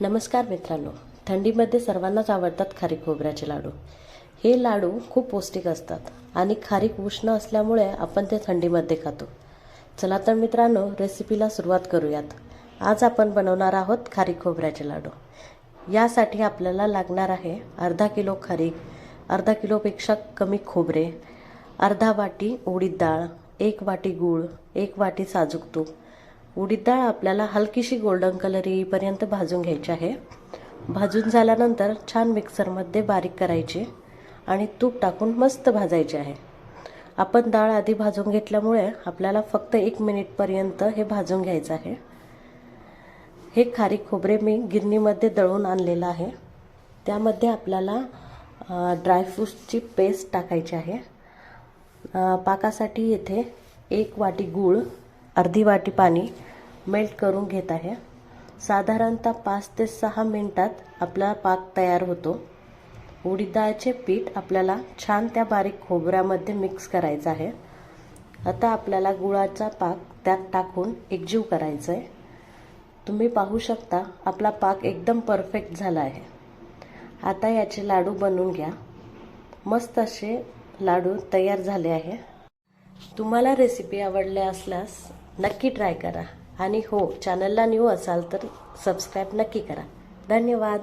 नमस्कार मित्रांनो. थंडीमध्ये सर्वांनाच आवडतात खारीक खोबऱ्याचे लाडू. हे लाडू खूप पौष्टिक असतात आणि खारीक उष्ण असल्यामुळे आपण ते थंडीमध्ये खातो. चला तर मित्रांनो रेसिपीला सुरुवात करूयात. आज आपण बनवणार आहोत खारीक खोबऱ्याचे लाडू. यासाठी आपल्याला लागणार आहे अर्धा किलो खारीक अर्धा किलोपेक्षा कमी खोबरे अर्धा वाटी उडीद डाळ एक वाटी गूळ एक वाटी साजूक तूप उडीद डाळ आपल्याला हलकीशी गोल्डन कलर येईपर्यंत भाजून घ्यायची आहे. भाजून झाल्यानंतर छान मिक्सरमध्ये बारीक करायची आणि तूप टाकून मस्त भाजायचे आहे. आपण डाळ आधी भाजून घेतल्यामुळे आपल्याला फक्त एक मिनिटपर्यंत हे भाजून घ्यायचं आहे. हे खारी खोबरे मी गिरणीमध्ये दळून आणलेलं आहे. त्यामध्ये आपल्याला ड्रायफ्रूट्सची पेस्ट टाकायची आहे. पाकासाठी येथे एक वाटी गूळ अर्धी वाटी पाणी मेल्ट करून घेत आहे. साधारणतः पाच ते सहा मिनटात आपला पाक तयार होतो. उडीद पीठ आपल्याला छान त्या बारीक खोबऱ्यामध्ये मिक्स करायचं आहे. आता आपल्याला गुळाचा पाक त्यात टाकून एकजीव करायचं आहे तुम्ही पाहू शकता आपला पाक एकदम परफेक्ट झाला आहे. आता याचे लाडू बनवून घ्या. मस्त असे लाडू तयार झाले आहे. तुम्हाला रेसिपी आवडल्या असल्यास नक्की ट्राय करा. आणि हो चॅनलला न्यू असाल तर सबस्क्राईब नक्की करा. धन्यवाद.